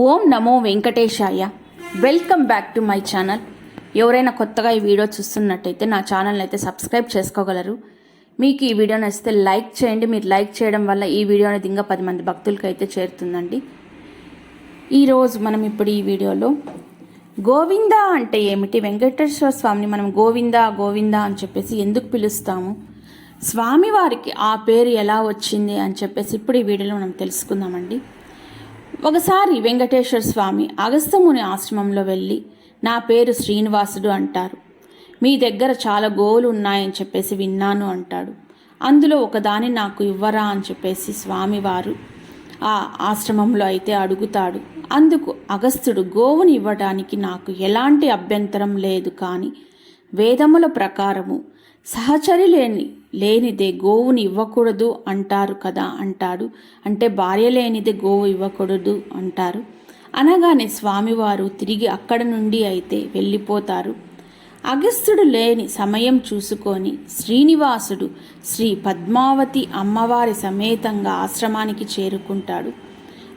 ఓం నమో వెంకటేశాయ. Welcome back to my channel ఎవరైనా కొత్తగా ఈ వీడియో చూస్తున్నట్టయితే నా ఛానల్ అయితే సబ్స్క్రైబ్ చేసుకోగలరు. మీకు ఈ వీడియో నచ్చితే లైక్ చేయండి. మీరు లైక్ చేయడం వల్ల ఈ వీడియో అనేది ఇంకా పది మంది భక్తులకి అయితే చేరుతుందండి ఈరోజు మనం ఇప్పుడు ఈ వీడియోలో గోవింద అంటే ఏమిటి? వెంకటేశ్వర స్వామిని మనం గోవింద గోవింద అని చెప్పేసి ఎందుకు పిలుస్తాము? స్వామివారికి ఆ పేరు ఎలా వచ్చింది అని చెప్పేసి ఇప్పుడు ఈ వీడియోలో మనం తెలుసుకుందామండి. ఒకసారి వెంకటేశ్వర స్వామి అగస్త్యముని ఆశ్రమంలో వెళ్ళి నా పేరు శ్రీనివాసుడు అంటారు. మీ దగ్గర చాలా గోవులు ఉన్నాయని చెప్పేసి విన్నాను అంటాడు. అందులో ఒకదాని నాకు ఇవ్వరా అని చెప్పేసి స్వామివారు ఆ ఆశ్రమంలో అయితే అడుగుతాడు. అందుకు అగస్త్యుడు గోవుని ఇవ్వడానికి నాకు ఎలాంటి అభ్యంతరం లేదు కానీ వేదముల ప్రకారము సహచరి లేని లేనిదే గోవుని ఇవ్వకూడదు అంటారు కదా అంటాడు. అంటే భార్య లేనిదే గోవు ఇవ్వకూడదు అంటారు. అనగానే స్వామివారు తిరిగి అక్కడ నుండి అయితే వెళ్ళిపోతారు. అగస్త్యుడు లేని సమయం చూసుకొని శ్రీనివాసుడు శ్రీ పద్మావతి అమ్మవారి సమేతంగా ఆశ్రమానికి చేరుకుంటాడు.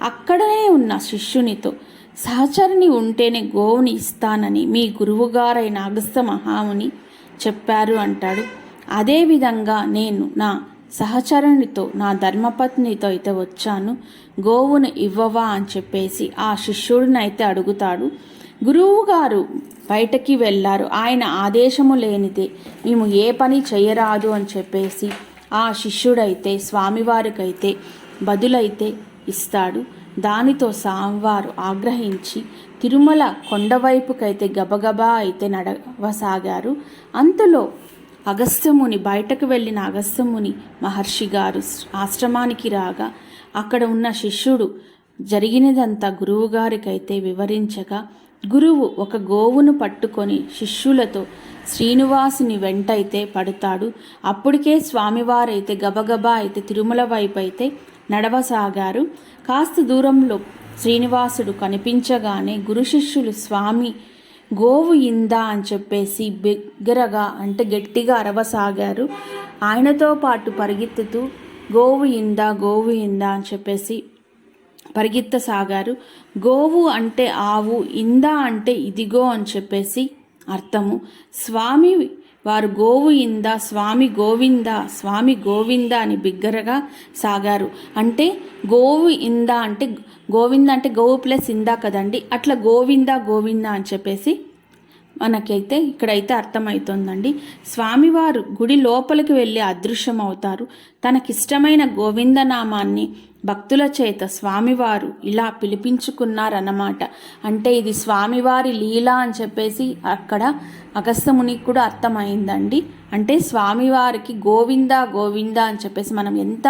అక్కడనే ఉన్న శిష్యునితో సహచరిని ఉంటేనే గోవుని ఇస్తానని మీ గురువుగారైన అగస్త మహాముని చెప్పారు అంటాడు. అదేవిధంగా నేను నా సహచరునితో నా ధర్మపత్నితో అయితే వచ్చాను. గోవును ఇవ్వవా అని చెప్పేసి ఆ శిష్యుడిని అయితే అడుగుతాడు. గురువు గారు బయటకి వెళ్ళారు. ఆయన ఆదేశము లేనిదే మేము ఏ పని చేయరాదు అని చెప్పేసి ఆ శిష్యుడైతే స్వామివారికైతే బదులైతే ఇస్తాడు. దానితో సాంవారు ఆగ్రహించి తిరుమల కొండవైపుకైతే గబగబా అయితే నడవసాగారు. అంతలో అగస్త్యముని బయటకు వెళ్ళిన అగస్త్యముని మహర్షి గారు ఆశ్రమానికి రాగా అక్కడ ఉన్న శిష్యుడు జరిగినదంతా గురువుగారికైతే వివరించగా గురువు ఒక గోవును పట్టుకొని శిష్యులతో శ్రీనివాసుని వెంటైతే పడతాడు. అప్పటికే స్వామివారైతే గబగబా అయితే తిరుమల వైపు అయితే నడవసాగారు. కాస్త దూరంలో శ్రీనివాసుడు కనిపించగానే గురు శిష్యులు స్వామి గోవు ఇందా అని చెప్పేసి బిగ్గరగా అంటే గట్టిగా అరవసాగారు. ఆయనతో పాటు పరిగెత్తుతూ గోవు ఇందా గోవు ఇందా అని చెప్పేసి పరిగెత్తసాగారు. గోవు అంటే ఆవు ఇందా అంటే ఇదిగో అని చెప్పేసి అర్థము. స్వామి వారు గోవు ఇంద స్వామి గోవింద స్వామి గోవింద అని బిగ్గరగా సాగారు. అంటే గోవు ఇంద అంటే గోవింద అంటే గోవు ప్లస్ ఇందా కదండి. అట్లా గోవింద గోవింద అని చెప్పేసి మనకైతే ఇక్కడైతే అర్థమవుతుందండి స్వామివారు గుడి లోపలికి వెళ్ళి అదృశ్యం అవుతారు తనకిష్టమైన గోవిందనామాన్ని భక్తుల చేత స్వామివారు ఇలా పిలిపించుకున్నారన్నమాట. అంటే ఇది స్వామివారి లీల అని చెప్పేసి అక్కడ అగస్త్యమునికి కూడా అర్థమైందండి. అంటే స్వామివారికి గోవింద గోవింద అని చెప్పేసి మనం ఎంత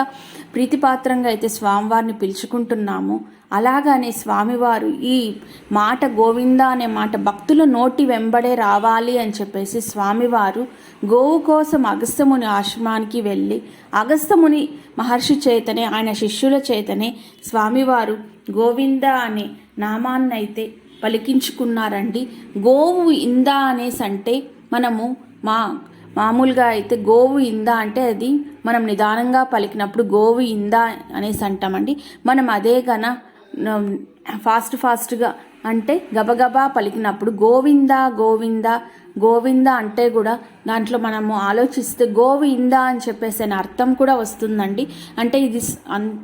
ప్రీతిపాత్రంగా అయితే స్వామివారిని పిలుచుకుంటున్నామో అలాగనే స్వామివారు ఈ మాట గోవింద అనే మాట భక్తుల నోటి వెంబడే రావాలి అని చెప్పేసి స్వామివారు గోవు కోసం అగస్త్యముని ఆశ్రమానికి వెళ్ళి అగస్త్యముని మహర్షి చేతనే ఆయన శిష్యుల చేతనే స్వామివారు గోవింద అనే నామాన్నైతే పలికించుకున్నారండి. గోవు ఇందా అనేసి అంటే మనము మా మామూలుగా అయితే గోవు ఇందా అంటే అది మనం నిదానంగా పలికినప్పుడు గోవు ఇందా అనేసి అంటామండి మనం అదే గన ఫాస్ట్ ఫాస్ట్గా అంటే గబగబా పలికినప్పుడు గోవింద గోవింద గోవింద అంటే కూడా దాంట్లో మనము ఆలోచిస్తే గోవింద అని చెప్పేసి అని అర్థం కూడా వస్తుందండి. అంటే ఇది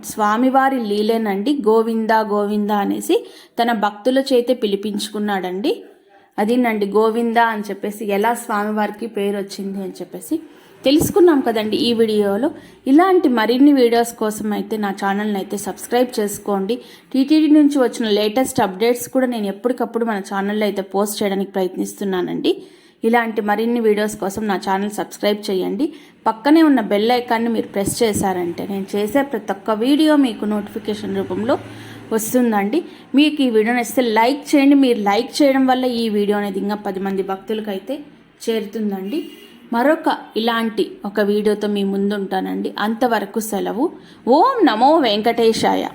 స్వామివారి లీలేనండి. గోవింద గోవింద అనేసి తన భక్తుల చేతే పిలిపించుకున్నాడండి. అదేనండి గోవింద అని చెప్పేసి ఎలా స్వామివారికి పేరు వచ్చింది అని చెప్పేసి తెలుసుకున్నాం కదండి ఈ వీడియోలో. ఇలాంటి మరిన్ని వీడియోస్ కోసం అయితే నా ఛానల్ని అయితే సబ్స్క్రైబ్ చేసుకోండి. టీటీడీ నుంచి వచ్చిన లేటెస్ట్ అప్డేట్స్ కూడా నేను ఎప్పటికప్పుడు మన ఛానల్లో అయితే పోస్ట్ చేయడానికి ప్రయత్నిస్తున్నానండి. ఇలాంటి మరిన్ని వీడియోస్ కోసం నా ఛానల్ సబ్స్క్రైబ్ చేయండి. పక్కనే ఉన్న బెల్ ఐకాన్ని మీరు ప్రెస్ చేశారంటే నేను చేసే ప్రతి ఒక్క వీడియో మీకు నోటిఫికేషన్ రూపంలో వస్తుందండి. మీకు ఈ వీడియో నచ్చితే లైక్ చేయండి. మీరు లైక్ చేయడం వల్ల ఈ వీడియో అనేది ఇంకా పది మంది భక్తులకైతే చేరుతుందండి. మరొక ఇలాంటి ఒక వీడియోతో మీ ముందుంటానండి. అంతవరకు సెలవు. ఓం నమో వెంకటేశాయ.